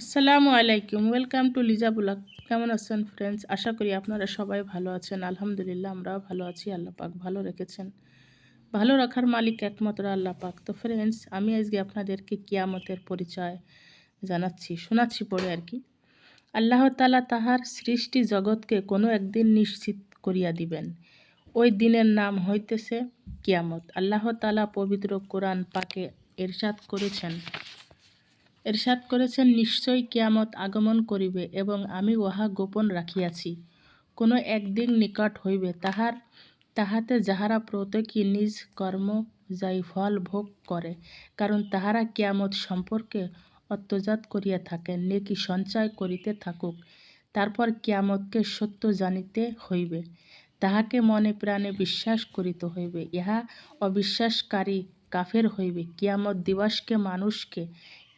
আসসালামু আলাইকুম welcome to Liza blog কেমন আছেন ফ্রেন্ডস আশা করি আপনারা সবাই ভালো আছেন। আলহামদুলিল্লাহ, আমরাও ভালো আছি। আল্লাহ পাক ভালো রেখেছেন। ভালো রাখার মালিক একমাত্র আল্লাহ পাক। তো ফ্রেন্ডস আমি আজকে আপনাদেরকে কিয়ামতের পরিচয় জানাচ্ছি, শোনাচ্ছি পড়ে আর কি। আল্লাহ তালা তাহার সৃষ্টি জগৎকে কোনো একদিন নিশ্চিত করিয়া দিবেন। ওই দিনের নাম হইতেছে কিয়ামত। আল্লাহ তালা পবিত্র কোরআন পাকে এরশাদ করেছেন। এরশাদ করেছেন নিশ্চয়ই কিয়ামত আগমন করিবে এবং আমি উহা গোপন রাখিয়াছি। কোনো একদিন নিকট হইবে, তাহার, তাহাতে যাহারা প্রত্যেকই নিজ কর্ম যাই ফল ভোগ করে, কারণ তাহারা কিয়ামত সম্পর্কে অত্যজাত করিয়া থাকেন, নেকি সঞ্চয় করিতে থাকুক, তারপর কিয়ামতকে সত্য জানিতে হইবে। তাহাকে মনে প্রাণে বিশ্বাস করিতে হইবে, ইহা অবিশ্বাসকারী কাফের হইবে। কিয়ামত দিবসকে মানুষকে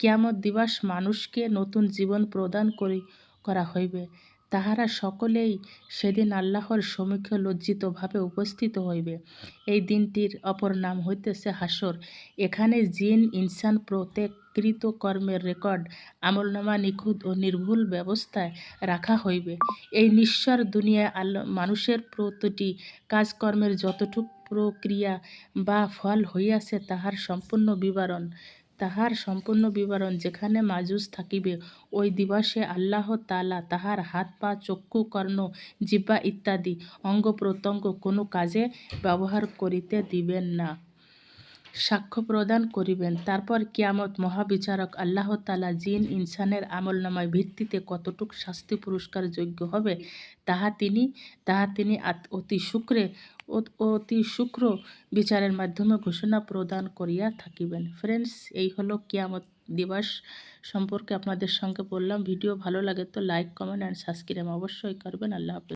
কিয়ামত দিবাস মানুষকে নতুন জীবন প্রদান করি, করা হইবে। তাহারা সকলেই সেদিন আল্লাহর সমীক্ষে লজ্জিতভাবে উপস্থিত হইবে। এই দিনটির অপর নাম হইতেছে হাসর এখানে জিন, ইনসান প্রত্যেক কৃত কর্মের রেকর্ড, আমলনামা নিখুঁত ও নির্ভুল ব্যবস্থায় রাখা হইবে। এই নিঃস্বর দুনিয়ায় আল্লাহ মানুষের প্রতিটি কাজকর্মের যতটুক প্রক্রিয়া বা ফল হইয়াছে, তাহার সম্পূর্ণ বিবরণ তাহার সম্পূর্ণ বিবরণ যেখানে মাজুস থাকিবে, ওই দিবসে আল্লাহ তালা তাহার হাত পা, চক্ষু, কর্ণ জিব্বা ইত্যাদি অঙ্গ প্রত্যঙ্গ কোনো কাজে ব্যবহার করিতে দিবেন না। সাক্ষ্য প্রদান করিবেন। তারপর কিয়ামত মহাবিচারক আল্লাহ তালা জিন ইনসানের আমলনামায় ভিত্তিতে কতটুক শাস্তি পুরস্কার যোগ্য হবে, তাহা তিনি তাহা তিনি অতি শুক্রে অতি শুক্র বিচারের মাধ্যমে ঘোষণা প্রদান করিয়া থাকিবেন। ফ্রেন্ডস, এই হলো কিয়ামত দিবস সম্পর্কে আপনাদের সঙ্গে বললাম। ভিডিও ভালো লাগে তো লাইক, কমেন্ট, অ্যান্ড সাবস্ক্রাইব অবশ্যই করবেন। আল্লাহ হাফিজ।